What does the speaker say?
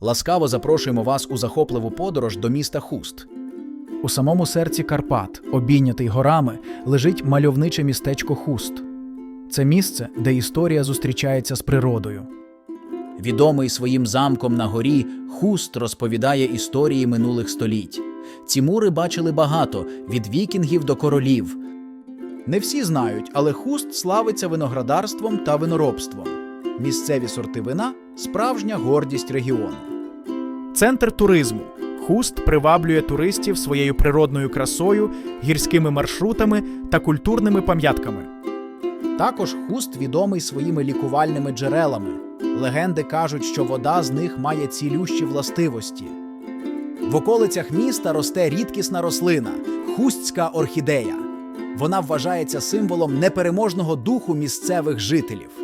Ласкаво запрошуємо вас у захопливу подорож до міста Хуст. У самому серці Карпат, обійнятий горами, лежить мальовниче містечко Хуст. Це місце, де історія зустрічається з природою. Відомий своїм замком на горі, Хуст розповідає історії минулих століть. Ці мури бачили багато від вікінгів до королів. Не всі знають, але Хуст славиться виноградарством та виноробством. Місцеві сорти вина справжня гордість регіону. Центр туризму. Хуст приваблює туристів своєю природною красою, гірськими маршрутами та культурними пам'ятками. Також хуст відомий своїми лікувальними джерелами. Легенди кажуть, що вода з них має цілющі властивості. В околицях міста росте рідкісна рослина хустська орхідея. Вона вважається символом непереможного духу місцевих жителів.